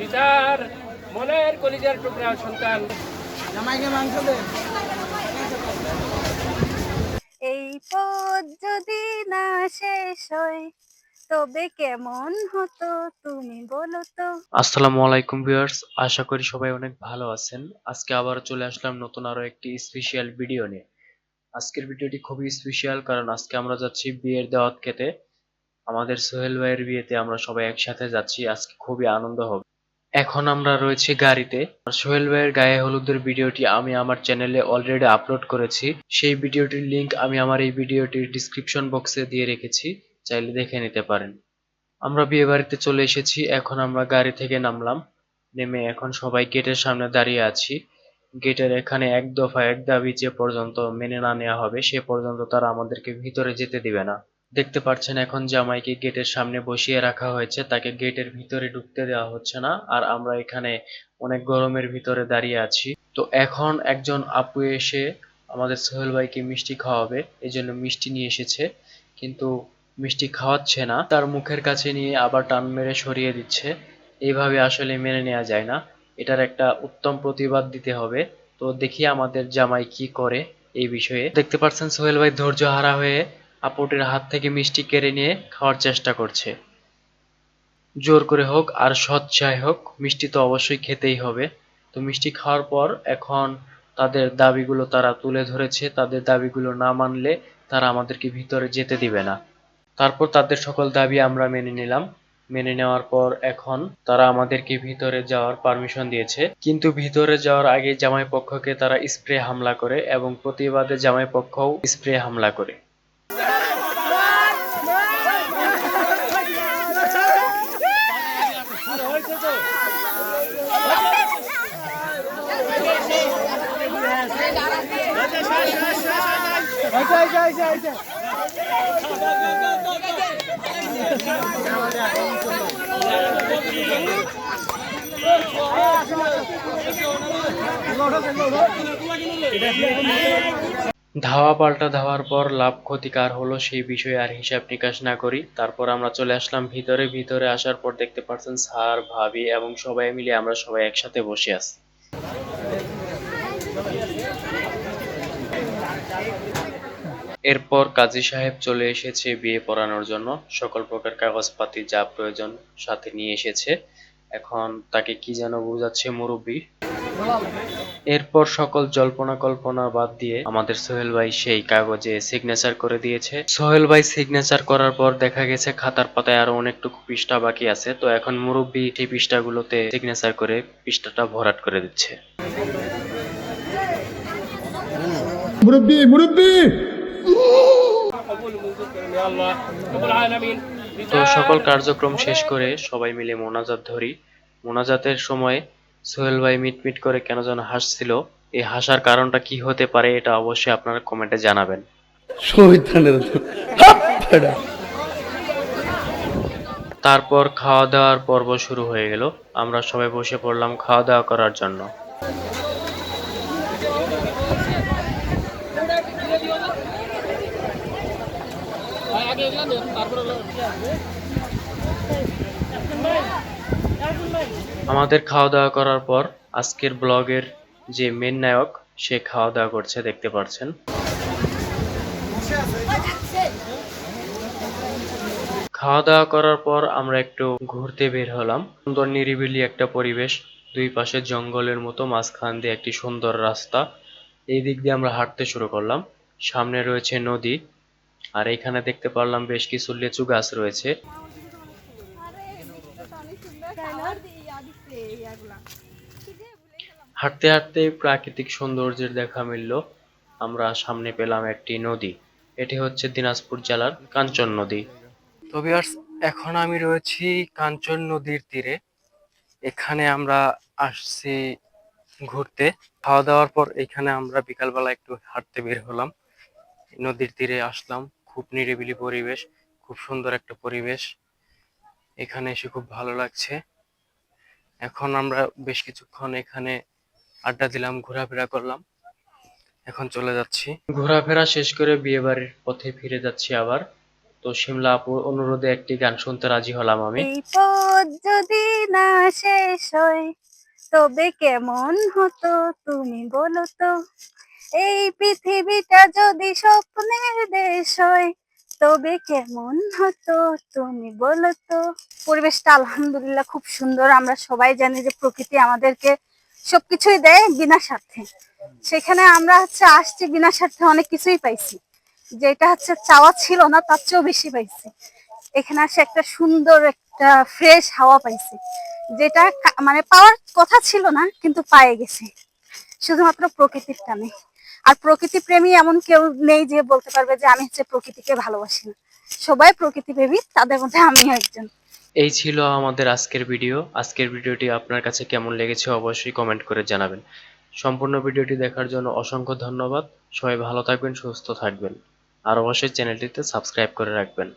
বিচার মনের কলিজার টুকরা সন্তান। এই পথ যদি না শেষ হয় তবে কেমন হতো তুমি বলো তো? আসসালামু আলাইকুম ভিউয়ার্স, আশা করি সবাই অনেক ভালো আছেন। আজকে আবার চলে আসলাম নতুন আরও একটি স্পেশাল ভিডিও নিয়ে। আজকের ভিডিওটি খুবই স্পেশাল কারণ আজকে আমরা যাচ্ছি বিয়ের দাওয়াত খেতে। আমাদের সোহেল ভাইয়ের বিয়েতে আমরা সবাই একসাথে যাচ্ছি, আজকে খুবই আনন্দ হবে। এখন আমরা রয়েছি গাড়িতে। সোহেল ভাইয়ের গায়ে হলুদের ভিডিওটি আমি আমার চ্যানেলে অলরেডি আপলোড করেছি। সেই ভিডিওটির লিংক আমি আমার এই ভিডিওটির ডিসক্রিপশন বক্সে দিয়ে রেখেছি। চাইলে দেখে নিতে পারেন। আমরা বিয়ে বাড়িতে চলে এসেছি, এখন আমরা গাড়ি থেকে নামলাম। নেমে এখন সবাই গেটের সামনে দাঁড়িয়ে আছি। গেটের এখানে এক দফা এক দাবি যে পর্যন্ত মেনে না নেওয়া হবে, সে পর্যন্ত তারা আমাদেরকে ভিতরে যেতে দিবে না। দেখতে পাচ্ছেন এখন জামাইকে গেটের সামনে বসিয়ে রাখা হয়েছে, তাকে গেটের ভিতরে ঢুকতে দেওয়া হচ্ছে না, আর আমরা এখানে অনেক গরমের ভিতরে দাঁড়িয়ে আছি। তো এখন একজন আপু এসে আমাদের সোহেল ভাইকে মিষ্টি খাওয়াবে এই জন্য মিষ্টি নিয়ে এসেছে। কিন্তু মিষ্টি খাওয়াচ্ছে না, তার মুখের কাছে নিয়ে আবার টান মেরে সরিয়ে দিচ্ছে। এইভাবে আসলে মেনে নেওয়া যায় না। এটার একটা উত্তম প্রতিবাদ দিতে হবে। তো দেখি আমাদের জামাই কি করে এই বিষয়ে। দেখতে পাচ্ছেন সোহেল ভাই ধৈর্য হারা হয়ে আপুটির হাত থেকে মিষ্টি কেড়ে নিয়ে খাওয়ার চেষ্টা করছে। জোর করে হোক আর সচ্ছায় হোক, মিষ্টি তো অবশ্যই খেতেই হবে। তো মিষ্টি খাওয়ার পর এখন তাদের দাবিগুলো তারা তুলে ধরেছে। তাদের দাবিগুলো না মানলে তারা আমাদেরকে ভিতরে যেতে দিবে না। তারপর তাদের সকল দাবি আমরা মেনে নিলাম। মেনে নেওয়ার পর এখন তারা আমাদেরকে ভিতরে যাওয়ার পারমিশন দিয়েছে। কিন্তু ভিতরে যাওয়ার আগে জামাই পক্ষকে তারা স্প্রে হামলা করে এবং প্রতিবাদে জামাই পক্ষও স্প্রে হামলা করে। ধাওয়া পাল্টা ধাওয়ার পর লাভ ক্ষতি কার হলো সেই বিষয়ে আর হিসাব নিকাশ না করি। তারপর আমরা চলে আসলাম ভিতরে। ভিতরে আসার পর দেখতে পাচ্ছেন স্যার, ভাবি এবং সবাই মিলে আমরা সবাই একসাথে বসে আছি। এরপর কাজী সাহেব চলে এসেছে বিয়ে পড়ানোর জন্য। সকল প্রকার কাগজপাতি যা প্রয়োজন সাথে নিয়ে এসেছে। এখন তাকে কি যেন বোঝাচ্ছে মুরব্বী। এরপর সকল জল্পনা কল্পনা বাদ দিয়ে আমাদের সোহেল ভাই সেই কাগজে সিগনেচার করে দিয়েছে। সোহেল ভাই সিগনেচার করার পর দেখা গেছে খাতার পাতায় আরও অনেকটুকু পৃষ্ঠা বাকি আছে। তো এখন মুরব্বী সেই পৃষ্ঠাগুলোতে সিগনেচার করে পৃষ্ঠাটা ভরাট করে দিচ্ছে। মুরব্বী মুরব্বী! তো সকল কার্যক্রম শেষ করে সবাই মিলে মোনাজাত ধরি। মোনাজাতের সময় সোহেল ভাই মিটমিট করে কেন যেন হাসছিল। এই হাসার কারণটা কি হতে পারে এটা অবশ্যই আপনারা কমেন্টে জানাবেন। তারপর খাওয়া দাওয়ার পর্ব শুরু হয়ে গেল। আমরা সবাই বসে পড়লাম খাওয়া দাওয়া করার জন্য। আমাদের খাওয়া দাওয়া করার পর আজকের ব্লগের যে মেন নায়ক, সে খাওয়া দাওয়া করছে, দেখতে পাচ্ছেন খাওয়া দাওয়া করার পর আমরা একটু ঘুরতে বের হলাম। সুন্দর নিরিবিলি একটা পরিবেশ, দুই পাশে জঙ্গলের মতো, মাঝখান দিয়ে একটি সুন্দর রাস্তা। এই দিক দিয়ে আমরা হাঁটতে শুরু করলাম। সামনে রয়েছে নদী। আর এখানে দেখতে পারলাম বেশ কিছু লেচু গাছ রয়েছে। হাঁটতে হাঁটতে প্রাকৃতিক সৌন্দর্যের দেখা মিলল। আমরা সামনে পেলাম একটি নদী। এটি হচ্ছে দিনাজপুর জেলার কাঞ্চন নদী। তো ভিউয়ার্স, এখন আমি রয়েছি কাঞ্চন নদীর তীরে। এখানে আমরা আসছি ঘুরতে। খাওয়া দাওয়ার পর এখানে আমরা বিকালবেলা একটু হাঁটতে বের হলাম। নদীর তীরে আসলাম। খুব নিরিবিলি পরিবেশ, খুব সুন্দর একটা পরিবেশ। এখানে এসে খুব ভালো লাগছে। এখন আমরা বেশ কিছুক্ষণ এখানে আড্ডা দিলাম, ঘোরাফেরা করলাম। এখন চলে যাচ্ছি। ঘোরাফেরা শেষ করে বিয়ে বাড়ির পথে ফিরে যাচ্ছি আবার। তো শিমলা আপুর অনুরোধে একটি গান শুনতে রাজি হলাম আমি। যদি না শেষ হয়, তবে কেমন হতো তুমি বলো তো? এই পৃথিবীটা যদি স্বপ্নের দেশ হয়, তবে কেমন হতো তুমি বলো তো পরিবেশটা আলহামদুলিল্লাহ খুব সুন্দর। আমরা সবাই জানি যে প্রকৃতি আমাদেরকে সবকিছুই দেয় বিনা স্বার্থে। সেখানে আমরা হচ্ছে আসছি বিনা স্বার্থে অনেক কিছুই পাইছি। যেটা হচ্ছে চাওয়া ছিল না, তার চেয়েও বেশি পাইছি। এখানে আসে একটা সুন্দর একটা ফ্রেশ হাওয়া পাইছি। যেটা মানে পাওয়ার কথা ছিল না, কিন্তু পায়ে গেছে। শুধুমাত্র প্রকৃতির টানে। আর প্রকৃতি প্রেমী এমন কেউ নেই যে বলতে পারবে যে আমি হচ্ছে প্রকৃতিকে ভালোবাসি না। সবাই প্রকৃতি প্রেমী, তাদের মধ্যে আমি একজন। এই ছিল আমাদের আজকের ভিডিও। আজকের ভিডিওটি আপনার কাছে কেমন লেগেছে অবশ্যই কমেন্ট করে জানাবেন। সম্পূর্ণ ভিডিওটি দেখার জন্য অসংখ্য ধন্যবাদ। সবাই ভালো থাকবেন, সুস্থ থাকবেন। আর অবশ্যই চ্যানেলটিতে সাবস্ক্রাইব করে রাখবেন।